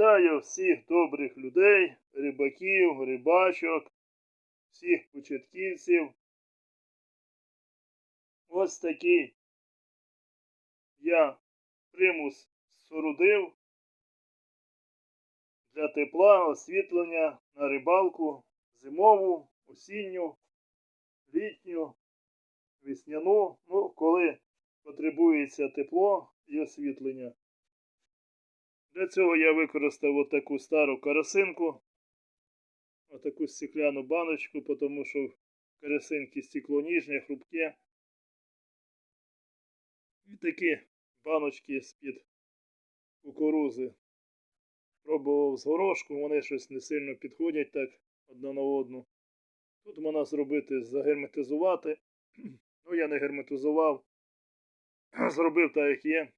Вітаю всіх добрих людей, рибаків, рибачок, всіх початківців. Ось такий я примус спорудив для тепла, освітлення на рибалку зимову, осінню, літню, весняну, ну, коли потребується тепло і освітлення. Для цього я використав отаку стару карасинку, отаку стекляну баночку, тому що в карасинки стекло ніжне, хрупке. І такі баночки з-під кукурузи. Пробував з горошку, вони щось не сильно підходять так одна на одну. Тут можна зробити загерметизувати. Ну, я не герметизував. Зробив так, як є.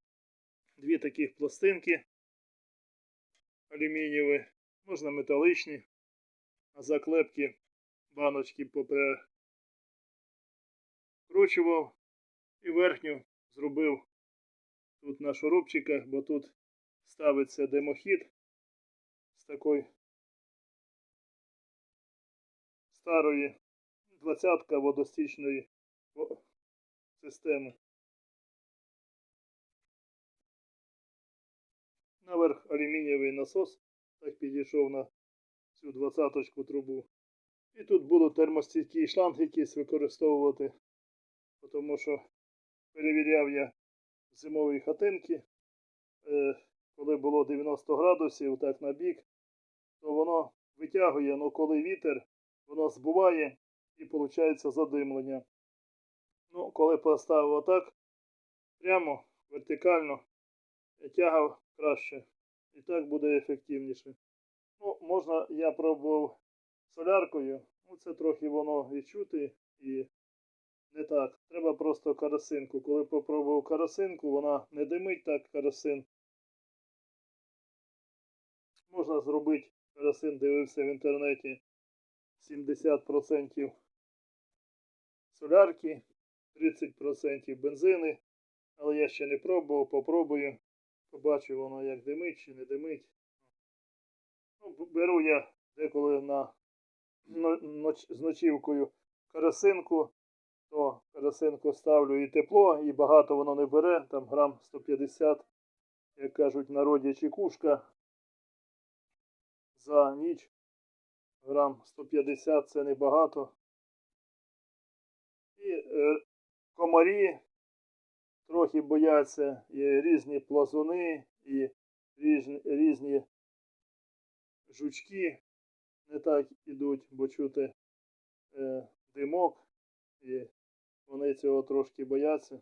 Дві таких пластинки алюмінієві, можна металичні, а заклепки баночки поприкручував і верхню зробив тут на шурупчиках, бо тут ставиться димохід з такої старої двадцятка водостічної системи. Наверх алюмінієвий насос, так підійшов на цю двадцяточку трубу. І тут буду термостійкий шланг якийсь використовувати, тому що перевіряв я зимові хатинки, е, коли було 90 градусів, так на бік, то воно витягує, але коли вітер, воно збуває і виходить задимлення. Ну, коли поставив отак, прямо вертикально, тягав краще. І так буде ефективніше. Ну, можна, я пробував соляркою. Ну, це трохи воно і чути, і не так. Треба просто карасинку. Коли попробував карасинку, вона не димить так карасин. Можна зробити карасин, дивився в інтернеті 70% солярки, 30% бензини. Але я ще не пробував, попробую. Побачу воно як димить чи не димить. Ну, Беру я деколи на ноч, з ночівкою карасинку, то карасинку ставлю і тепло, і багато воно не бере, там грам 150, як кажуть, народі чекушка. За ніч грам 150 це небагато. І е, комарі трохи бояться і різні плазуни, і різні, різні жучки не так ідуть, бо чути е, димок, і вони цього трошки бояться.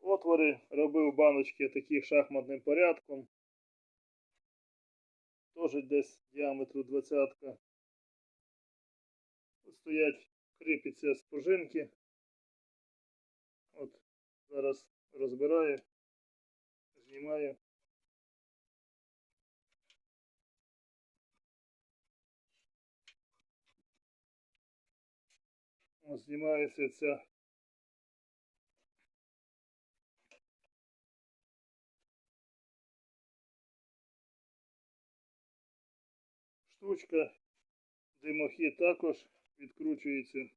Отвори робив баночки таких шахматним порядком. Теж десь діаметру двадцятка. Тут стоять кріпиться з пружинки. От зараз розбираю, знімаю. Ось знімається ця штучка, димохід також відкручується,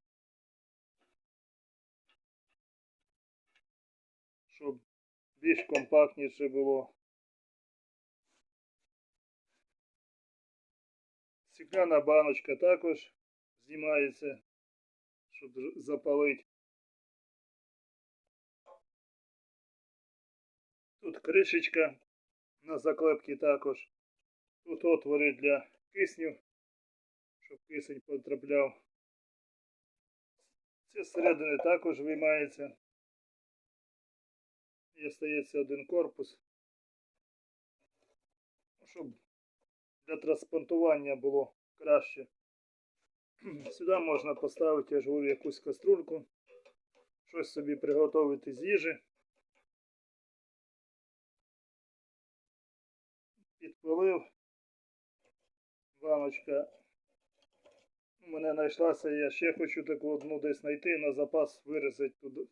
щоб більш компактніше було. Стекляна баночка також знімається, щоб запалити. Тут кришечка на заклепки також. Тут отвори для кисню щоб кисень потрапляв. Це зсередини також виймається. І остається один корпус, щоб для транспортування було краще. Сюди можна поставити, я ж говорю, якусь каструльку, щось собі приготувати з їжі. Підпалив, баночка у мене знайшлася, я ще хочу таку одну десь знайти, на запас вирізати туди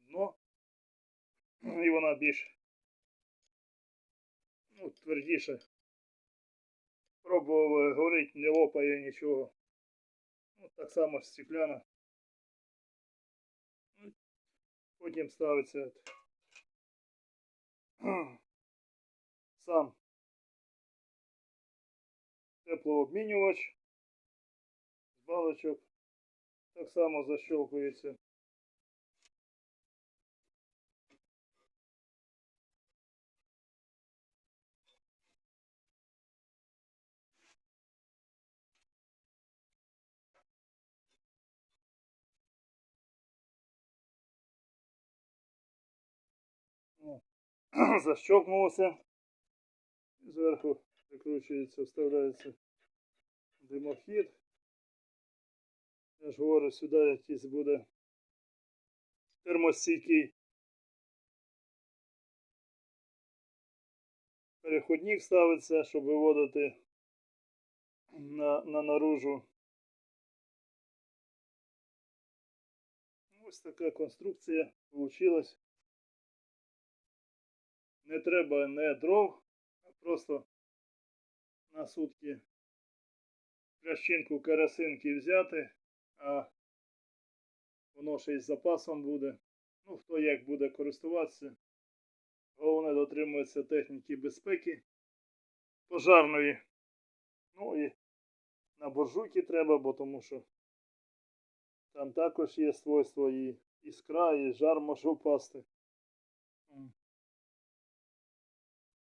дно. І вона більш ну, твердіше. Пробував горить, не лопає нічого. Ну, так само стекляна. Потім ставиться сам теплообмінювач балочок. Так само защелкується. Защелкнулося. Зверху викручується, вставляється димохід. Я ж говорю, сюди якийсь буде термостійкий переходник ставиться, щоб виводити на, на наружу. Ось така конструкція получилась. Не треба не дров, а просто на сутки плящинку карасинки взяти, а воно ще й з запасом буде. Ну, хто як буде користуватися. Головне дотримується техніки безпеки пожарної. Ну і на буржуйки треба, бо тому що там також є свойство і іскра, і жар може впасти.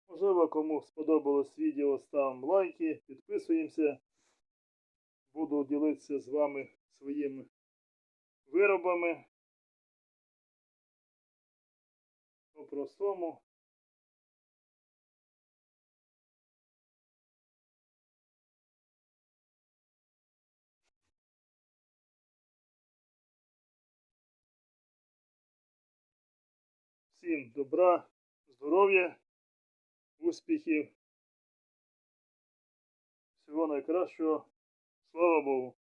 Можливо, кому сподобалось відео, ставимо лайки, підписуємося. Буду ділитися з вами своїми виробами. По-простому. Всім добра, здоров'я, успіхів. Всього найкращого. Слава Богу.